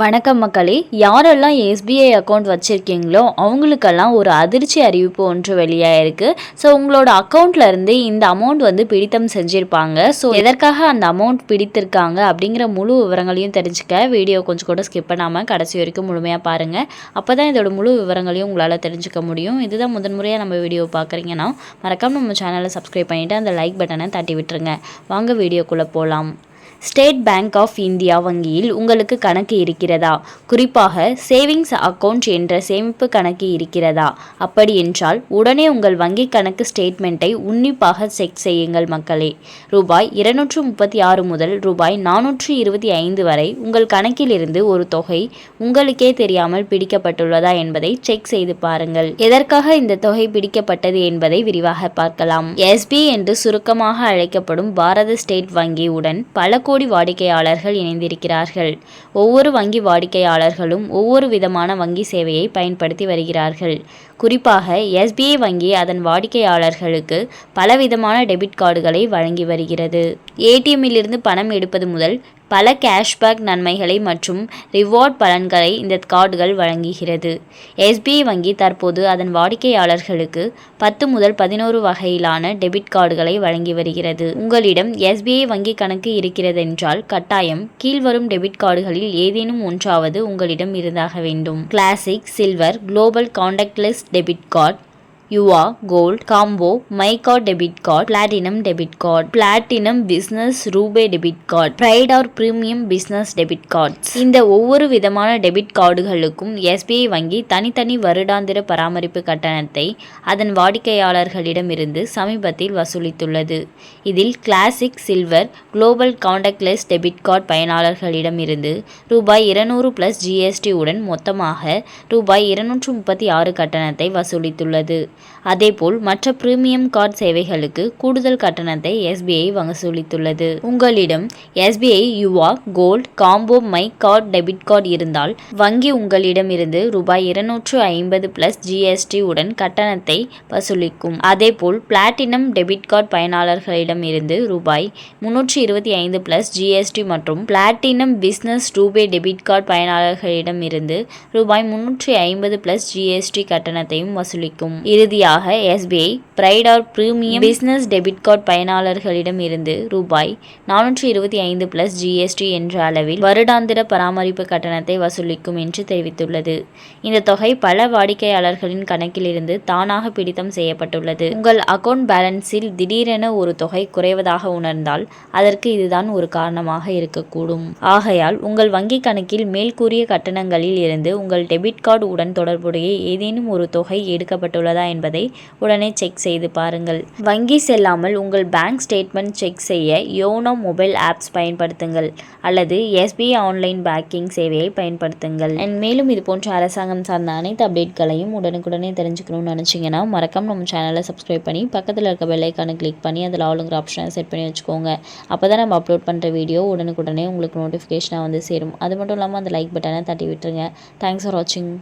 வணக்கம் மக்களே யாரெல்லாம் எஸ்பிஐ அக்கௌண்ட் வச்சுருக்கீங்களோ அவங்களுக்கெல்லாம் ஒரு அதிர்ச்சி அறிவிப்பு ஒன்று வெளியாயிருக்கு. ஸோ உங்களோட அக்கௌண்ட்லேருந்து இந்த அமௌண்ட் வந்து பிடித்தம் செஞ்சுருப்பாங்க. ஸோ எதற்காக அந்த அமௌண்ட் பிடித்திருக்காங்க அப்படிங்கிற முழு விவரங்களையும் தெரிஞ்சுக்க வீடியோ கொஞ்சம் கூட ஸ்கிப் பண்ணாமல் கடைசி வரைக்கும் முழுமையாக பாருங்கள் அப்போ தான் இதோட முழு விவரங்களையும் உங்களால் தெரிஞ்சுக்க முடியும். இதுதான் முதன்முறையாக நம்ம வீடியோ பார்க்குறீங்கன்னா மறக்காமல் நம்ம சேனலை சப்ஸ்கிரைப் பண்ணிவிட்டு அந்த லைக் பட்டனை தட்டி விட்டுருங்க. வாங்க வீடியோக்குள்ளே போகலாம் ஸ்டேட் பேங்க் ஆஃப் இந்தியா வங்கியில் உங்களுக்கு கணக்கு இருக்கிறதா? குறிப்பாக சேவிங்ஸ் அக்கவுண்ட் என்ற சேமிப்பு கணக்கு இருக்கிறதா? அப்படி என்றால் உடனே உங்கள் வங்கி கணக்கு ஸ்டேட்மெண்ட்டை உன்னிப்பாக செக் செய்யுங்கள் மக்களே. ரூபாய் இருநூற்று முப்பத்தி ஆறு முதல் ரூபாய் நானூற்று இருபத்தி ஐந்து வரை உங்கள் கணக்கிலிருந்து ஒரு தொகை உங்களுக்கே தெரியாமல் பிடிக்கப்பட்டுள்ளதா என்பதை செக் செய்து பாருங்கள். எதற்காக இந்த தொகை பிடிக்கப்பட்டது என்பதை விரிவாக பார்க்கலாம். எஸ்பி என்று சுருக்கமாக அழைக்கப்படும் பாரத ஸ்டேட் வங்கி உடன் பல கோடி வாடிக்கையாளர்கள் இணைந்திருக்கிறார்கள். ஒவ்வொரு வங்கி வாடிக்கையாளர்களும் ஒவ்வொரு விதமான வங்கி சேவையை பயன்படுத்தி வருகிறார்கள். குறிப்பாக எஸ்பிஐ வங்கி அதன் வாடிக்கையாளர்களுக்கு பலவிதமான டெபிட் கார்டுகளை வழங்கி வருகிறது. ஏடிஎம்மிலிருந்து பணம் எடுப்பது முதல் பல கேஷ்பேக் நன்மைகளை மற்றும் ரிவார்ட் பலன்களை இந்த கார்டுகள் வழங்குகிறது. எஸ்பிஐ வங்கி தற்போது அதன் வாடிக்கையாளர்களுக்கு பத்து முதல் பதினோரு வகையிலான டெபிட் கார்டுகளை வழங்கி வருகிறது. உங்களிடம் எஸ்பிஐ வங்கி கணக்கு இருக்கிறதென்றால் கட்டாயம் கீழ்வரும் டெபிட் கார்டுகளில் ஏதேனும் ஒன்றாவது உங்களிடம் இருந்தாக வேண்டும். Classic silver global contactless debit card Yuva gold combo my card debit card platinum debit card platinum business RuPay debit card pride or premium business debit cards. இந்த ஒவ்வொரு விதமான டெபிட் கார்டுகளுக்கும் எஸ்பிஐ வங்கி தனித்தனி வருடாந்திர பராமரிப்பு கட்டணத்தை அதன் வாடிக்கையாளர்களிடமிருந்து சமீபத்தில் வசூலித்துள்ளது. இதில் classic silver global contactless debit card பயனாளர்களிடமிருந்து ரூபாய் இருநூறு பிளஸ் ஜிஎஸ்டி உடன் மொத்தமாக ரூபாய் இருநூற்று முப்பத்தி ஆறு கட்டணத்தை வசூலித்துள்ளது. அதேபோல் மற்ற பிரீமியம் கார்டு சேவைகளுக்கு கூடுதல் கட்டணத்தை எஸ்பிஐ வசூலித்துள்ளது. உங்களிடம் SBI Yuva gold combo my card debit card இருந்தால் வங்கி உங்களிடமிருந்து ரூபாய் இருநூற்று ஐம்பது பிளஸ் ஜிஎஸ்டி உடன் கட்டணத்தை வசூலிக்கும். அதேபோல் பிளாட்டினம் டெபிட் கார்டு பயனாளர்களிடம் இருந்து ரூபாய் முன்னூற்றி இருபத்தி ஐந்து பிளஸ் ஜிஎஸ்டி மற்றும் platinum business RuPay debit card பயனாளர்களிடம் இருந்து ரூபாய் முன்னூற்றி ஐம்பது பிளஸ் ஜிஎஸ்டி கட்டணத்தையும் வசூலிக்கும். இறுதியாக SBI pride or premium business debit card பயனாளர்களிடம் இருந்து ரூபாய் நானூற்றி இருபத்தி ஐந்து பிளஸ் ஜிஎஸ்டி என்ற அளவில் வருடாந்திர பராமரிப்பு கட்டணத்தை வசூலிக்கும் என்று தெரிவித்துள்ளது. இந்த தொகை பல வாடிக்கையாளர்களின் கணக்கிலிருந்து தானாக பிடித்தம் செய்யப்பட்டுள்ளது. உங்கள் அக்கவுண்ட் பேலன்ஸில் திடீரென ஒரு தொகை குறைவதாக உணர்ந்தால் அதற்கு இதுதான் ஒரு காரணமாக இருக்கக்கூடும். ஆகையால் உங்கள் வங்கி கணக்கில் மேல்கூறிய கட்டணங்களில் இருந்து உங்கள் டெபிட் கார்டு உடன் தொடர்புடைய ஏதேனும் ஒரு தொகை எடுக்கப்பட்டுள்ளதா என்பதை உடனே செக் செய்து பாருங்கள். வங்கி செல்லாமல் உங்கள் பேங்க் ஸ்டேட்மெண்ட் செக் செய்ய யோனோ மொபைல் ஆப்ஸ் பயன்படுத்துங்கள் அல்லது எஸ்பிஐ ஆன்லைன் பேங்கிங் சேவையை பயன்படுத்துங்கள். அண்ட் மேலும் இது போன்ற அரசாங்கம் சார்ந்த அனைத்து அப்டேட்களையும் உடனுக்குடனே தெரிஞ்சுக்கணும்னு நினச்சிங்கன்னா மறக்காம நம்ம சேனலை சப்ஸ்கிரைப் பண்ணி பக்கத்தில் இருக்க பெல்லைக்கான கிளிக் பண்ணி அதில் ஆளுங்கிற ஆப்ஷனை செட் பண்ணி வச்சுக்கோங்க. அப்போ தான் நம்ம அப்லோட் பண்ணுற வீடியோ உடனுக்குடனே உங்களுக்கு நோட்டிஃபிகேஷனாக வந்து சேரும். அது மட்டும் இல்லாமல் அந்த லைக் பட்டனை தட்டி விட்டுருங்க. தேங்க்ஸ் ஃபார் வாட்சிங்